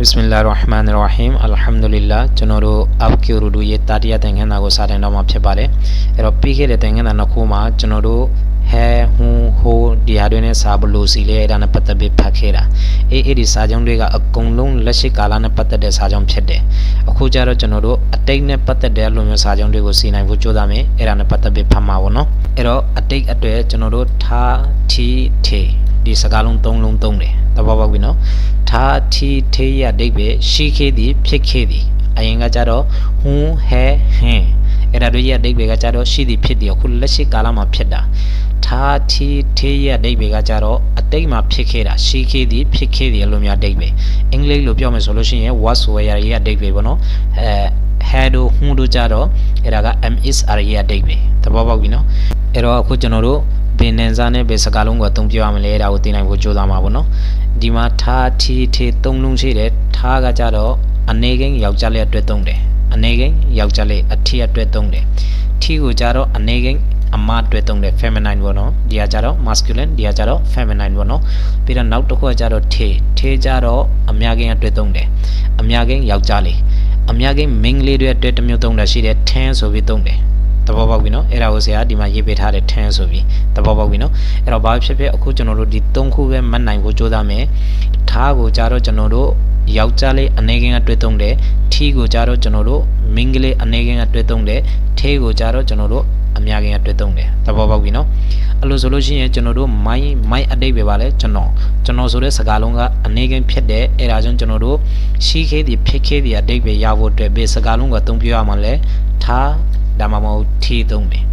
ဘစ်မင်လာရ်ရဟ်မန်ရ်ရဟီမ်အလ်ဟမ်ဒူလ illah ကျွန်တော်တို့အဘ်ကီရူဒူရဲ့တာတီယာသင်ခန်းစာကိုစတင်တော့မှာဖြစ်ပါတယ်အဲ့တော့ပြီးခဲ့တဲ့သင်ခန်းစာနှစ်ခုမှာကျွန်တော်တို့ဟဲဟွန်းဟိုဒီဟာတွေနဲ့စာဘလို့စီလဲအဲ့ဒါနဲ့ပတ်သက်ပြီးဖတ်ခဲ့တာအေးအဲ့ဒီစာကြောင်းတွေကအကုန်လုံးလက်ရှိကာလနဲ့ပတ်သက်တဲ့စာကြောင်းဖြစ်တယ်အခုကျတော့ကျွန်တော်တို့အတိတ်နဲ့ပတ်သက်တဲ့လူမျိုးစာကြောင်းတွေကိုစီနိုင်ဖို့ကြိုးစားမယ်အဲ့ဒါနဲ့ပတ်သက်ပြီးဖတ်မှာပေါ့နော်အဲ့တော့အတိတ်အတွက်ကျွန်တော်တို့ထားထီထေ ဒီစကားလုံး၃လုံးသုံးတယ်သဘောပေါက်ပြီနော်ထာထီထေရအတိတ်ပဲရှိခဲ့သည်ဖြစ်ခဲ့သည်အရင်ကကြတော့ဟွန်းဟဲဟင်းအဲ့ဒါတို့ရဲ့အတိတ်ပဲကကြတော့ရှိသည်ဖြစ်သည်အခုလက်ရှိကာလမှာဖြစ်တာထာထီထေရအတိတ်ပဲကကြတော့အတိတ်မှာဖြစ်ခဲ့တာရှိခဲ့သည်ဖြစ်ခဲ့သည်အလိုမျိုးအတိတ်ပဲအင်္ဂလိပ်လိုပြောမယ်ဆိုလို့ရှိရင် was were ရဲ့အတိတ်ပဲပေါ့နော်အဲ had တို့ who တို့ကြတော့အဲ့ဒါက ms are ရဲ့အတိတ်ပဲသဘောပေါက်ပြီနော်အဲ့တော့အခုကျွန်တော်တို့ ဘယ်နန်စာနဲ့ဘယ်စကားလုံးကိုအသုံးပြရမလဲဒါကိုသိနိုင်ဖို့ကြိုးစားမှာပေါ့နော်ဒီမှာထားထီထေသုံးလုံးရှိတယ်ထားကကြတော့အနေကိန်းယောက်ျားလေးအတွက်သုံးတယ်အနေကိန်းယောက်ျားလေးအထီအတွက်သုံးတယ်ထီကိုကြတော့အနေကိန်းအမအတွက်သုံးတယ် feminine ပေါ့နော်ဒီကကြတော့ masculine ဒီကကြတော့ feminine ပေါ့နော်ပြီးတော့နောက်တစ်ခုကကြတော့ထေထေကြတော့အများကိန်းအတွက်သုံးတယ်အများကိန်းယောက်ျားလေးအများကိန်းမိန်းကလေးတွေအတွက်တစ်မျိုးသုံးတာရှိတယ်10ဆိုပြီးသုံးတယ် သဘောပေါက်ပြီနော်အဲ့ဒါကိုဆရာဒီမှာရေးပေးထားတယ်10ဆိုပြီးသဘောပေါက်ပြီနော်အဲ့တော့ဘာဖြစ်ဖြစ်အခုကျွန်တော်တို့ဒီ3ခုပဲမှတ်နိုင်ဖို့ကြိုးစားမယ်ထားကိုကြတော့ကျွန်တော်တို့ယောက်ျားလေးအနေကင်းကတွေ့သုံးတယ်ထီကိုကြတော့ကျွန်တော်တို့မိန်းကလေးအနေကင်းကတွေ့သုံးတယ်ထေးကိုကြတော့ကျွန်တော်တို့အများကင်းကတွေ့သုံးတယ်သဘောပေါက်ပြီနော်အဲ့လိုဆိုလို့ရှိရင်ကျွန်တော်တို့မိုင်းမိုင်းအတိတ်ပဲပါလဲကျွန်တော်ကျွန်တော်ဆိုတဲ့စကားလုံးကအနေကင်းဖြစ်တယ်အဲ့ဒါကြောင့်ကျွန်တော်တို့ရှိခဲသည်ဖြစ်ခဲသည်အတိတ်ပဲရဖို့အတွက်ဘယ်စကားလုံးကအသုံးပြရမှာလဲထား ဒါမှမဟုတ်ထီသုံးတယ်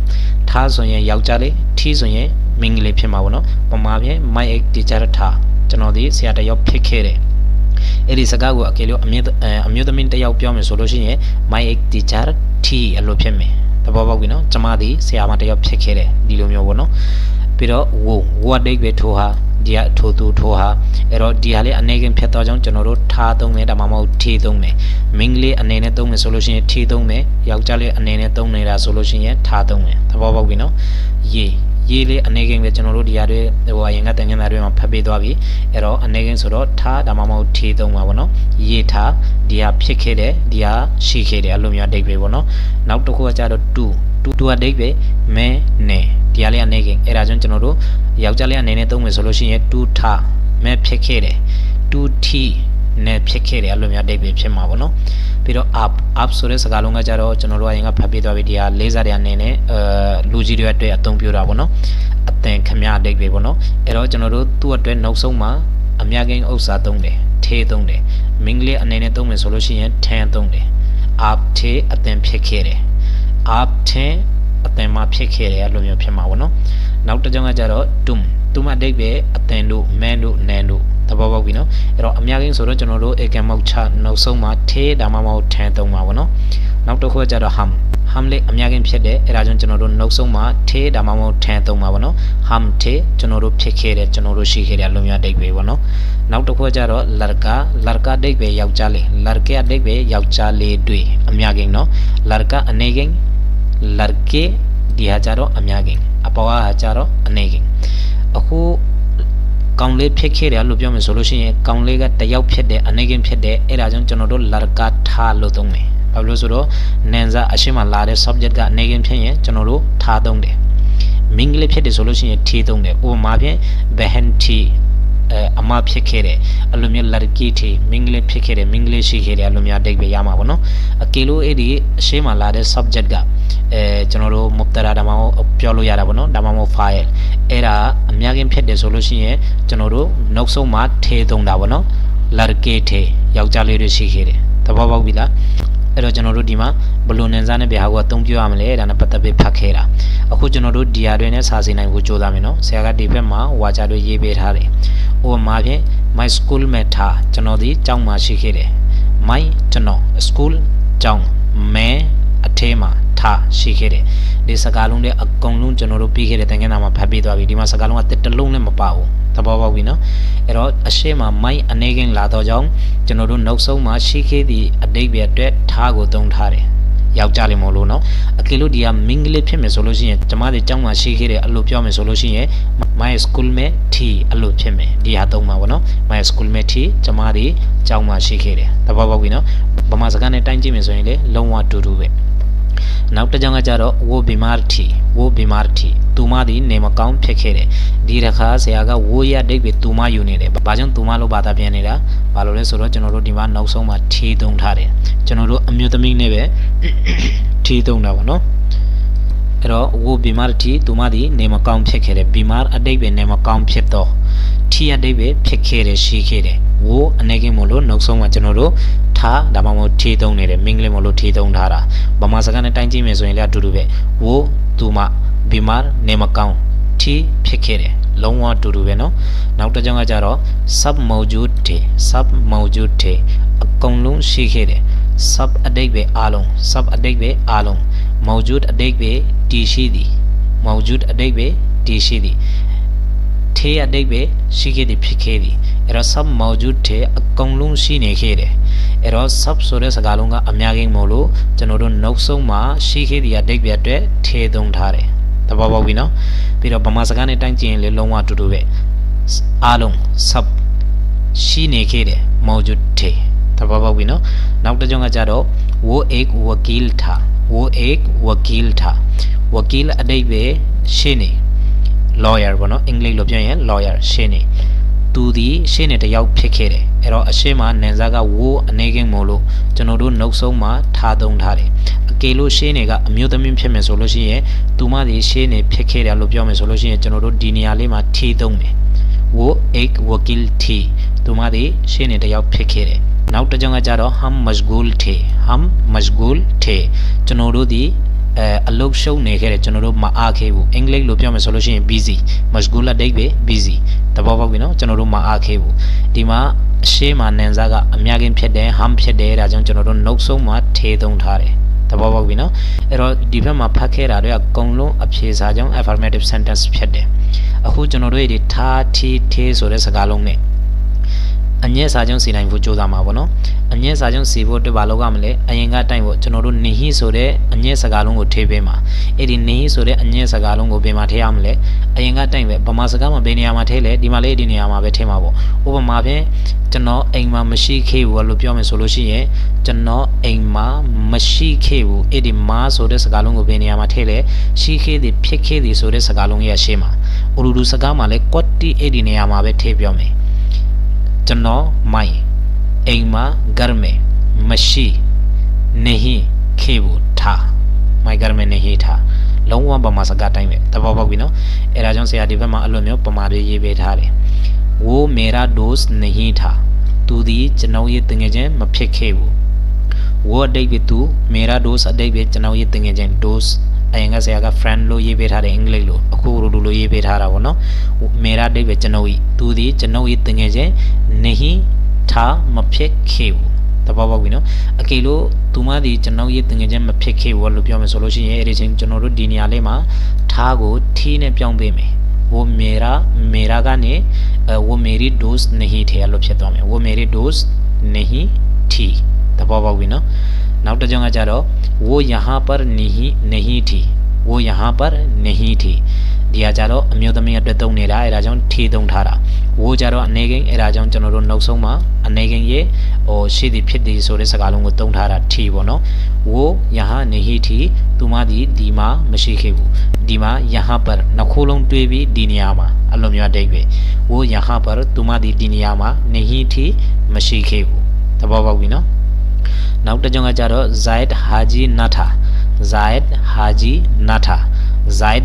ထားဆိုရင်ယောက်ျားလေးထီဆိုရင်မိန်းကလေးဖြစ်မှာပေါ့နော်ပမာပြင် my egg teacher ထားကျွန်တော်ဒီဆရာတယောက်ဖြစ်ခဲ့တယ်အဲ့ဒီစကားကိုအကယ်လို့အမျိုးအမျိုးသမီးတယောက်ပြောမယ်ဆိုလို့ရှိရင် my egg teacher t အလိုဖြစ်မယ်သဘောပေါက်ပြီနော်ကျမဒီဆရာမတယောက်ဖြစ်ခဲ့တယ်ဒီလိုမျိုးပေါ့နော်ပြီးတော့ wo wo အတိတ်ပဲထိုးဟာ ဒီကထိုးသူထိုးဟာအဲ့တော့ဒီဟာလေးအနေကင်းဖြတ်သွားကြောင်းကျွန်တော်တို့ထားသုံးတယ်ဒါမှမဟုတ်ထေးသုံးတယ်မိန်းကလေးအနေနဲ့သုံးမယ်ဆိုလို့ရှိရင်ထေးသုံးတယ်ယောက်ျားလေးအနေနဲ့သုံးနေတာဆိုလို့ရှိရင်ထားသုံးတယ်သဘောပေါက်ပြီနော်ရေရေးလေးအနေကင်းပဲကျွန်တော်တို့ဒီဟာတွေဟိုအရင်ကတင်ငန်းသားတွေမှာဖတ်ပေးသွားပြီအဲ့တော့အနေကင်းဆိုတော့ထားဒါမှမဟုတ်ထေးသုံးပါဘောနော်ရေးထားဒီဟာဖြစ်ခဲ့တယ်ဒီဟာရှိခဲ့တယ်အဲ့လိုမျိုးအဓိပ္ပာယ်ပေါ့နော်နောက်တစ်ခုကကြတော့တူတူတူအဓိပ္ပာယ်မဲနေ ဒီဟာလေးအနေကင်းအဲ့ဒါကြောင့်ကျွန်တော်တို့ယောက်ျားလေးအနေနဲ့သုံးမယ်ဆိုလို့ရှိရင်တူထားမဲဖြစ်ခဲ့တယ်တူထီနဲ့ဖြစ်ခဲ့တယ်အဲ့လိုမျိုးအဓိပ္ပာယ်ဖြစ်မှာပေါ့နော်ပြီးတော့ up up ဆိုတဲ့စကားလုံးကကြတော့ကျွန်တော်တို့အရင်ကဖတ်ပြသွားပြီဒီဟာလေးစားတဲ့အနေနဲ့အဲလူကြီးတွေအတွက်အသုံးပြုတာပေါ့နော်အသင်ခမအဓိပ္ပာယ်ပေါ့နော်အဲ့တော့ကျွန်တော်တို့သူ့အတွက်နောက်ဆုံးမှာအများကိန်းဥစ္စာသုံးတယ်ထေးသုံးတယ်မင်္ဂလိအနေနဲ့သုံးမယ်ဆိုလို့ရှိရင်ထန်သုံးတယ် up ထေးအသင်ဖြစ်ခဲ့တယ် up ထင် အသင်မှာဖြစ်ခဲ့တယ်အဲ့လိုမျိုးဖြစ်မှာပေါ့နော်နောက်တစ်ကြောင်းကကြတော့ tum tum အဓိပ္ပာယ်အသင်တို့ man တို့ nan တို့သဘောပေါက်ပြီနော်အဲ့တော့အများကြီးဆိုတော့ကျွန်တော်တို့အေကံမောက်ချနောက်ဆုံးမှာထေးဒါမှမဟုတ်ထန်သုံးပါဘောနော်နောက်တစ်ခုကကြတော့ ham ham လေးအများကြီးဖြစ်တယ်အဲ့ဒါကြောင့်ကျွန်တော်တို့နောက်ဆုံးမှာထေးဒါမှမဟုတ်ထန်သုံးပါဘောနော် ham ထေးကျွန်တော်တို့ဖြစ်ခဲ့တယ်ကျွန်တော်တို့ရှိခဲ့တယ်လုံရဒိတ်ပဲဘောနော်နောက်တစ်ခုကကြတော့ larka larka ဒိတ်ပဲယောက်ျားလေး larka ဒိတ်ပဲယောက်ျားလေးတွေ့အများကြီးနော် larka အနေကိန်း larke ဒီဟာကြတော့အများကြီးအပေါ်ကကြတော့အနေကိန်းအခုကောင်လေးဖြစ်ခဲ့တယ်လို့ပြောမယ်ဆိုလို့ရှိရင်ကောင်လေးကတယောက်ဖြစ်တယ်အနေကင်းဖြစ်တယ်အဲ့ဒါကြောင့်ကျွန်တော်တို့လာကထားလို့သုံးတယ်ဘာလို့လဲဆိုတော့နန်စာအရှိမလာတဲ့ subject ကအနေကင်းဖြစ်ရင်ကျွန်တော်တို့ထားသုံးတယ်မင်္ဂလိဖြစ်တယ်ဆိုလို့ရှိရင်ထီသုံးတယ်ဥပမာဖြင့် behen tea အဲအမဖြစ်ခဲ့တယ်အလိုမျိုး larki ထီမင်္ဂလိဖြစ်ခဲ့တယ်မင်္ဂလိရှိခဲ့တယ်အလိုမျိုးအတိတ်ပဲရမှာပေါ့နော်အကယ်လို့အဲ့ဒီအရှိမလာတဲ့ subject က အဲကျွန်တော်တို့ mubtada ဒါမှမဟုတ်ပြောလို့ရတာပေါ့နော်ဒါမှမဟုတ် file အဲ့ဒါအများကြီးဖြစ်တယ်ဆိုလို့ရှိရင်ကျွန်တော်တို့နောက်ဆုံးမှာထေသုံးတာပေါ့နော် larke ထေယောက်ျားလေးတွေရှိခဲ့တယ်သဘောပေါက်ပြီလားအဲ့တော့ကျွန်တော်တို့ဒီမှာဘလူနန်စားနဲ့ဘယ်ဟာကိုအသုံးပြုရမလဲဒါနဲ့ပတ်သက်ပြီးဖတ်ခဲ့တာအခုကျွန်တော်တို့ဒီဟာတွေနဲ့စာစီနိုင်ကိုကြိုးစားမယ်နော်ဆရာကဒီဘက်မှာဝါကြတွေရေးပေးထားတယ်ဥပမာဖြင့် my school မဲ့ထားကျွန်တော်ဒီကျောင်းမှာရှိခဲ့တယ် my ကျွန်တော် school ကျောင်းမဲအထဲမှာ ထားရှိခဲ့တယ်ဒီစကားလုံးတွေအကုန်လုံးကျွန်တော်တို့ပြီးခဲ့တဲ့တန်ခင်းနာမှာဖတ်ပြီးသွားပြီဒီမှာစကားလုံးကတစ်တလုံးနဲ့မပါဘူးသဘောပေါက်ပြီနော်အဲ့တော့အရှိမမိုင်းအနေကင်းလာတော့ကြောင်းကျွန်တော်တို့နောက်ဆုံးမှာရှိခဲ့သည့်အတိတ်ပဲအတွက်ထားကိုသုံးထားတယ်ယောက်ျားလေးမဟုတ်လို့နော်အကယ်လို့ဒီကမင်းကလေးဖြစ်မယ်ဆိုလို့ရှိရင်ကျမတို့ကျောင်းမှာရှိခဲ့တဲ့အလို့ပြောမယ်ဆိုလို့ရှိရင် my school mate t အလို့ဖြစ်မယ်ဒီဟာသုံးပါဗောနော် my school mate t ကျမတို့ကျောင်းမှာရှိခဲ့တယ်တဘောပေါက်ပြီနော်ဗမာစကားနဲ့တိုင်းကြည့်မယ်ဆိုရင်လေလုံးဝတူတူပဲ နောက်တစ်ကြောင်းကကြတော့ဝိုဘီမာတီဝိုဘီမာတီသူမသည်နေမကောင်းဖြစ်ခဲ့တယ်ဒီတစ်ခါဆရာကဝိုးရဒိတ်ပဲသူမယူနေတယ်ဘာကြောင့်သူမလို့ဘာသာပြန်နေတာဘာလို့လဲဆိုတော့ကျွန်တော်တို့ဒီမှာနောက်ဆုံးမှာထီးသုံးထားတယ်ကျွန်တော်တို့အမျိုးသမီးနဲ့ပဲထီးသုံးတာပါနော်အဲ့တော့ဝိုဘီမာတီသူမသည်နေမကောင်းဖြစ်ခဲ့တယ်ဘီမာအတိတ်ပဲနေမကောင်းဖြစ်တော့ထီးအတိတ်ပဲဖြစ်ခဲ့တယ်ရှိခဲ့တယ်ဝိုးအနေကင်းမလို့နောက်ဆုံးမှာကျွန်တော်တို့ ထားဒါမှမဟုတ်ထီးသုံးနေတယ်မင်္ဂလိမလို့ထီးသုံးထားတာဗမာစကားနဲ့တိုင်းကြည့်မယ်ဆိုရင်လည်းအတူတူပဲဝိုးသူမဘီမာနေမကောင်းထီးဖြစ်ခဲ့တယ်လုံးဝအတူတူပဲเนาะနောက်တစ်ကြောင်းကကြတော့ sub mawjud တွေ sub mawjud တွေအကုန်လုံးရှိခဲ့တယ် sub အတိတ်ပဲအားလုံး sub အတိတ်ပဲအားလုံး mawjud အတိတ်ပဲတည်ရှိသည် mawjud အတိတ်ပဲတည်ရှိသည်ထေးအတိတ်ပဲရှိခဲ့သည်ဖြစ်ခဲ့သည် အဲ့တော့ sub mawjud တွေအကုန်လုံးရှိနေခဲ့တယ်အဲ့တော့ sub ဆိုတဲ့စကားလုံးကအများကြီးမို့လို့ကျွန်တော်တို့နောက်ဆုံးမှာရှိခဲ့သည်အတိတ်ပဲအတွက်ထေးသုံးထားတယ်သဘောပေါက်ပြီနော်ပြီးတော့ဗမာစကားနဲ့တိုင်းကြည့်ရင်လေလုံးဝအတူတူပဲအားလုံး sub ရှိနေခဲ့တယ် mawjud ထေးသဘောပေါက်ပြီနော်နောက်တစ်ကြောင်းကကြတော့ wo ek wakil tha wo ek wakil tha wakil အတိတ်ပဲရှင်းနေ lawyer ပေါ့နော်အင်္ဂလိပ်လိုပြောရင် lawyer ရှင်းနေ သူဒီရှင်းနေတယောက်ဖြစ်ခဲ့တယ်အဲ့တော့အရှင်းမှာနန်စားက wo အနေကင်းမို့လို့ကျွန်တော်တို့နှုတ်ဆုံးမှာထားသုံးထားတယ်အကေလို့ရှင်းနေကအမျိုးသမီးဖြစ်မယ်ဆိုလို့ရှိရင်သူမဒီရှင်းနေဖြစ်ခဲ့တယ်လို့ပြောမယ်ဆိုလို့ရှိရင်ကျွန်တော်တို့ဒီနေရာလေးမှာထီသုံးမယ် wo ek wakil thi သူမဒီရှင်းနေတယောက်ဖြစ်ခဲ့တယ်နောက်တစ်ကြောင်းကကြတော့ hum mashgul the hum mashgul the ကျွန်တော်တို့ဒီ အဲအလုတ်ရှုံနေခဲ့တယ်ကျွန်တော်တို့မအားခဲ့ဘူးအင်္ဂလိပ်လိုပြောမယ်ဆိုလို့ရှိရင် busy mashgul အတိတ်ပဲ busy တဘောပေါက်ပြီနော်ကျွန်တော်တို့မအားခဲ့ဘူးဒီမှာအရှိမနန်စားကအများကြီးဖြစ်တယ် hum ဖြစ်တယ်ဒါကြောင့်ကျွန်တော်တို့နှုတ်ဆုံးမှာထေသုံးထားတယ်သဘောပေါက်ပြီနော်အဲ့တော့ဒီဘက်မှာဖတ်ခဲ့တာတွေအကုန်လုံးအဖြေစာကြောင့် affirmative sentence ဖြစ်တယ်အခုကျွန်တော်တို့ဒီထားထီထေဆိုတဲ့စကားလုံးနဲ့ အညက်စာကြောင့်စီနိုင်ဖို့ကြိုးစားမှာပေါ့နော်အညက်စာကြောင့်စီဖို့အတွက်ဘာလုပ်ရမလဲအရင်ကတိုင်ဖို့ကျွန်တော်တို့နေဟိဆိုတဲ့အညက်စကားလုံးကိုထေးပေးမှာအဲ့ဒီနေဟိဆိုတဲ့အညက်စကားလုံးကိုပြင်မှာထေးရမလဲအရင်ကတိုင်ပဲဗမာစကားမှာဘယ်နေရာမှာထေးလဲဒီမှာလေးဒီနေရာမှာပဲထေးမှာပေါ့ဥပမာဖြင့်ကျွန်တော်အိမ်မှာမရှိခဲ့ဘူးလို့ပြောမယ်ဆိုလို့ရှိရင်ကျွန်တော်အိမ်မှာမရှိခဲ့ဘူးအဲ့ဒီမာဆိုတဲ့စကားလုံးကိုဘယ်နေရာမှာထည့်လဲရှိခဲ့သည်ဖြစ်ခဲ့သည်ဆိုတဲ့စကားလုံးရဲ့ရှေ့မှာဥရူဒူစကားမှာလဲကွတ်တီအဲ့ဒီနေရာမှာပဲထည့်ပြောမယ် ကျွန်တော်မိုင်အိမ်မှာဂရမေမရှိနေဟိခေဘူးထားမိုင်ဂရမေနေဟိထားလုံးဝပမာစကားတိုင်းပဲတဘောပေါက်ပြီနော်အဲဒါကြောင့်ဆရာဒီဘက်မှာအဲ့လိုမျိုးပမာတွေရေးပေးထားတယ်ဝိုမေရာဒိုစ်နေဟိထားသူဒီကျွန်တော်ရဲ့တငယ်ချင်းမဖြစ်ခဲ့ဘူးဝိုအတိတ်ပဲသူမေရာဒိုစ်အတိတ်ပဲကျွန်တော်ရဲ့တငယ်ချင်းဒိုစ် အရင်ကဆရာက friend လို့ရေးပေးထားတယ်အင်္ဂလိပ်လိုအခုလိုလိုလိုရေးပေးထားတာပေါ့နော်မေရာဒိဗေကျွန်ုပ်ဤသူသည်ကျွန်ုပ်ဤတငယ်ချင်းနေဟိသာမဖြစ်ခေဘူးတဘောပေါက်ပြီနော်အကေလို့သူမဒီကျွန်တော်ရေးတင်ငယ်ချင်းမဖြစ်ခဲ့ဘူးလို့ပြောမယ်ဆိုလို့ရှိရင်အဲ့ဒီချိန်ကျွန်တော်တို့ဒီနေရာလေးမှာထားကိုထီးနဲ့ပြောင်းပေးမယ်ဝမေရာမေရာကနေဝမေရီဒိုးစ်နေဟီထဲလို့ဖြစ်သွားမယ်ဝမေရီဒိုးစ်နေဟီထီတဘောပေါက်ပြီနော် နောက်တစ်ကြောင်းကကြတော့ဝိုယဟာပါနိဟိနဟိထီဝိုယဟာပါနဟိထီဒီကကြတော့အမျိုးသမီးအတွက်သုံးနေတာအဲဒါကြောင့်ထေသုံးထားတာဝိုကြတော့အနေကိန်းအဲဒါကြောင့်ကျွန်တော်တို့နှုတ်ဆုံးမှာအနေကိန်းရေဟိုရှိသည်ဖြစ်သည်ဆိုတဲ့စကားလုံးကိုသုံးထားတာထီပေါ့နော်ဝိုယဟာနဟိထီသူမဒီဒီမှာမရှိခဲ့ဘူးဒီမှာယဟာပါနှစ်ခုလုံးတွေးပြီးဒီနေရာမှာအဲ့လိုမျိုးအတိတ်ပဲဝိုယဟာပါသူမဒီဒီနေရာမှာနဟိထီမရှိခဲ့ဘူးသဘောပေါက်ပြီနော် နောက်တစ်ကြောင်းကကြတော့ Zaid Haji Natha Zaid Haji Natha Zaid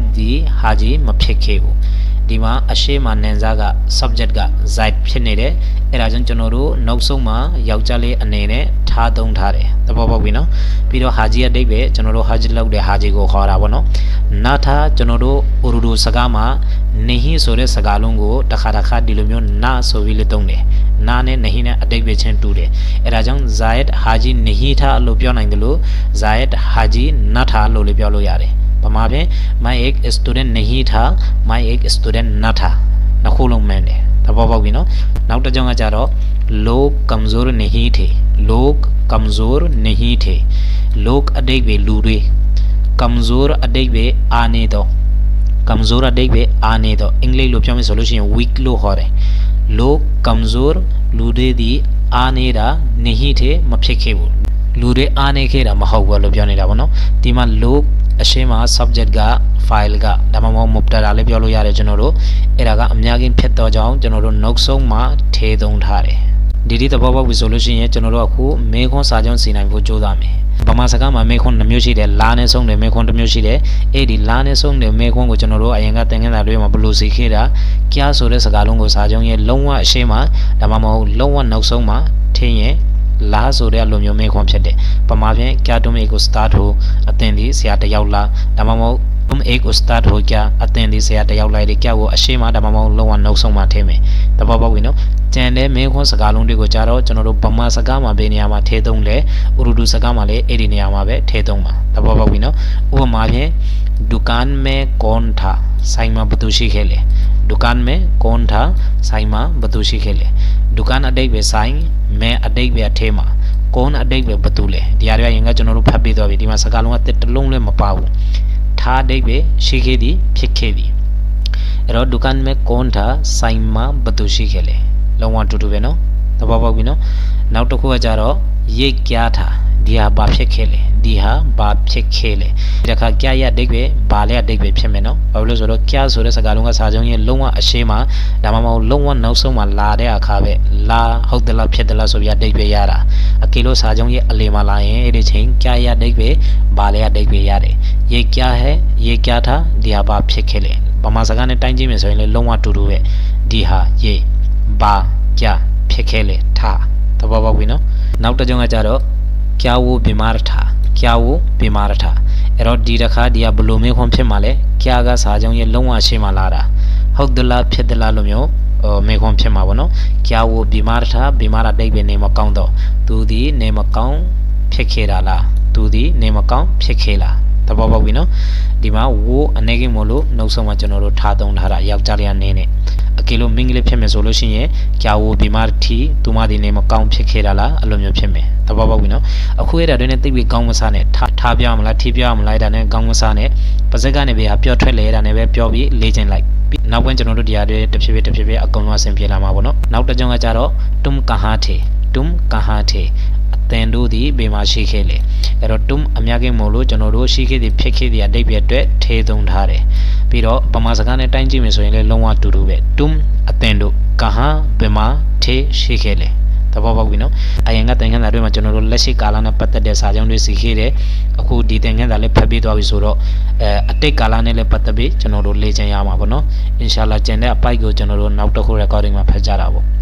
ဒီ Haji မဖြစ်ခဲ့ဘူးဒီမှာအရှိမနန်စားက subject က Zaid ဖြစ်နေတယ်အဲ့ဒါကြောင့်ကျွန်တော်တို့နောက်ဆုံးမှာယောက်ျားလေးအနေနဲ့ထားသုံးထားတယ်သဘောပေါက်ပြီနော်ပြီးတော့ Haji အတိတ်ပဲကျွန်တော်တို့ Haji လောက်တဲ့ Haji ကိုခေါ်တာပေါ့နော် Natha ကျွန်တော်တို့ဥရူဒူစကားမှာနေဟိဆိုတဲ့စကားလုံးကိုတစ်ခါတစ်ခါဒီလိုမျိုးနာဆိုပြီးလည်းသုံးတယ်နာနဲ့နေဟိနဲ့အတိတ်ပဲချင်းတူတယ်အဲဒါကြောင့် Zayed Haji နေဟိထားလို့ပြောနိုင်တယ်လို့ Zayed Haji Natha လို့လည်းပြောလို့ရတယ် ပမာဖြင့် my ek student နေဟိထား my ek student Natha နှစ်ခုလုံးမှန်တယ်သဘောပေါက်ပြီနော်နောက်တစ်ကြောင်းကကြတော့ लोग कमज़ोर नहीं थे लोग कमज़ोर नहीं थे लोग अडेक वे लूरे कमज़ोर अडेक वे आने दो कमज़ोर अडेक वे आने दो इंग्लिश လို့ပြောမယ်ဆိုလို့ရှိရင် weak လို့ခေါ်တယ် लोग कमज़ोर လူတွေဒီအားနေတာ नहीं थे မဖြစ်ခဲ့ဘူးလူတွေအားနေခဲ့တာမဟုတ်ဘူးလို့ပြောနေတာပေါ့နော်ဒီမှာ लोग အရှင်းမှာ subject က file ကဒါမှမဟုတ် mubtada လည်းပြောလို့ရတယ်ကျွန်တော်တို့အဲ့ဒါကအများကြီးဖြစ်တော့ကြောင်းကျွန်တော်တို့နောက်ဆုံးမှာထေသုံးထားတယ်ဒီဒီသဘောပေါက်ပြီဆိုလို့ရှိရင်ကျွန်တော်တို့အခုမေခွန်းစာကြောင်းစီနိုင်ဖို့ကြိုးစားမယ်ဗမာစကားမှာမေခွန်းနှမျိုးရှိတယ်လာနဲ့ဆုံးတယ်မေခွန်းတစ်မျိုးရှိတယ်အဲ့ဒီလာနဲ့ဆုံးတယ်မေခွန်းကိုကျွန်တော်တို့အရင်ကသင်ခန်းစာတွေမှာဘယ်လိုစီခဲ့တာကြားဆိုတဲ့စကားလုံးကိုစာကြောင်းရဲ့လုံးဝအရှင်းမှာဒါမှမဟုတ်လုံးဝနောက်ဆုံးမှာထင်းရင် လားဆိုတဲ့လိုမျိုးမေးခွန်းဖြစ်တယ်ပမာဖြင့် kyatum ek ustad ho အသင်သည်ဆရာတယောက်လားဒါမှမဟုတ် um ek ustad ho kya အသင်သည်ဆရာတယောက်လားဒီကြောက်ကိုအရှိမဒါမှမဟုတ်လုံးဝနှုတ်ဆုံးမှထည့်မယ်တဘောပေါက်ပြီနော်ကြံတဲ့မင်းခွန်းစကားလုံးတွေကိုကြတော့ကျွန်တော်တို့ဗမာစကားမှာဘယ်နေရာမှာထည့်သုံးလဲဥရုဒူစကားမှာလည်းအဲ့ဒီနေရာမှာပဲထည့်သုံးပါတဘောပေါက်ပြီနော်ဥပမာဖြင့်ဒုကန်မဲကွန်ထာဆိုင်မှာဘသူရှိခဲ့လဲ दुकान में कौन था साई माँ बतूशी खेले दुकान अडिक बे साई मैं अडिक बे अठे माँ कौन अडिक बे बतूले यार यार यंगा चुनो फप भी तो अभी दिमाग सका लूँगा ते टलूंग ले मपाऊ था अडिक बे शिखे दी फिखे दी रो दुकान में कौन था साई माँ बतूशी खेले लौवा टूटू बे नो तो बाबा भी नो नाउ टकू जा रो ये क्या था ပြီနော်နောက်တစ်ခုကကြတော့ရိတ်ကြားထားဒီဟာဘာဖြစ်ခဲ့လဲဒီဟာဘာဖြစ်ခဲ့လဲဒီတစ်ခါကြရအတိတ်ပဲဘာလဲအတိတ်ပဲဖြစ်မယ်နော်ဘာလို့လဲဆိုတော့ကြဆိုတဲ့စကားလုံးကစာချုပ်ရဲ့လုံးဝအရှိမဒါမှမဟုတ်လုံးဝနောက်ဆုံးမှာလာတဲ့အခါပဲလာဟုတ်တယ်လားဖြစ်တယ်လားဆိုပြီးအတိတ်ပဲရတာအကေလို့စာချုပ်ရဲ့အလယ်မှာလာရင်အဲ့ဒီချိန်ကြရအတိတ်ပဲဘာလဲအတိတ်ပဲရတယ်ရိတ်ကြဟဲရိတ်ကြထားဒီဟာဘာဖြစ်ခဲ့လဲဗမာစကားနဲ့တိုင်းကြည့်မယ်ဆိုရင်လည်းလုံးဝတူတူပဲဒီဟာရိတ်ဘာကြဖြစ်ခဲ့လေထားသဘောပေါက်ပြီနော်နောက်တစ်ကြုံကကြတော့ ကြာဝဘိမာရထာကြာဝဘိမာရထာအဲ့တော့ဒီတစ်ခါဒီကဘလိုမေးခွန်းဖြစ်မှာလဲကြာကစာကြောင်းရဲ့လုံးဝရှင်းမှလာတာဟုတ်သလားဖြစ်သလားလို့မျိုးဟိုမေးခွန်းဖြစ်မှာပေါ့နော်ကြာဝဘိမာရထာဘိမာရတိတ်ပဲနေမကောင်းတော့သူဒီနေမကောင်းဖြစ်ခဲ့တာလားသူဒီနေမကောင်းဖြစ်ခဲ့လားသဘောပေါက်ပြီနော်ဒီမှာဝိုးအနေကင်းမို့လို့နှုတ်ဆုံးမှာကျွန်တော်တို့ထားသုံးထားတာယောက်ျားလေးကနေနဲ့ အကေလို့မင်းကလေးဖြစ်မယ်ဆိုလို့ရှိရင်ကြာဝိုးဘိမာထီသူမဒီနေမကောင်းဖြစ်ခဲ့တာလားအဲ့လိုမျိုးဖြစ်မယ်သဘောပေါက်ပြီနော်အခုအဲ့ဒါတွေနဲ့သိပြီးကောင်းမစားနဲ့ထားထားပြမလားထိပြမလားဒါနဲ့ကောင်းမစားနဲ့ပါစက်ကနေပဲပြောထွက်လေတာနဲ့ပဲပြောပြီးလေ့ကျင့်လိုက်နောက်ပိုင်းကျွန်တော်တို့ဒီဟာတွေတစ်ဖြည်းဖြည်းတစ်ဖြည်းဖြည်းအကုန်လုံးအဆင်ပြေလာမှာပေါ့နော်နောက်တစ်ကြောင်းကကြတော့ tum kaha the tum kaha the အ သင်တို့သည်ဘေမှာရှိခဲ့လေအဲ့တော့ tum အများကြီးမို့လို့ကျွန်တော်တို့ရှိခဲ့သည်ဖြစ်ခဲ့သည်အတိတ်ပြအတွက်ထေသုံးထားတယ်ပြီးတော့ဗမာစကားနဲ့တိုင်းကြည့်မယ်ဆိုရင်လည်းလုံးဝတူတူပဲ tum အသင်တို့ kaha ဘေမှာထေရှိခဲ့လေသဘောပေါက်ပြီနော်အရင်ကသင်ခန်းစာတွေမှာကျွန်တော်တို့လက်ရှိကာလနဲ့ပတ်သက်တဲ့စာကြောင်းတွေစီခဲ့တယ်အခုဒီသင်ခန်းစာလေးဖတ်ပြီးသွားပြီဆိုတော့အဲအတိတ်ကာလနဲ့လည်းပတ်သက်ပြီးကျွန်တော်တို့လေ့ကျင့်ရမှာပေါ့နော်အင်ရှာလာကျန်တဲ့အပိုက်ကိုကျွန်တော်တို့နောက်တစ်ခု recording မှာဖတ်ကြတာပေါ့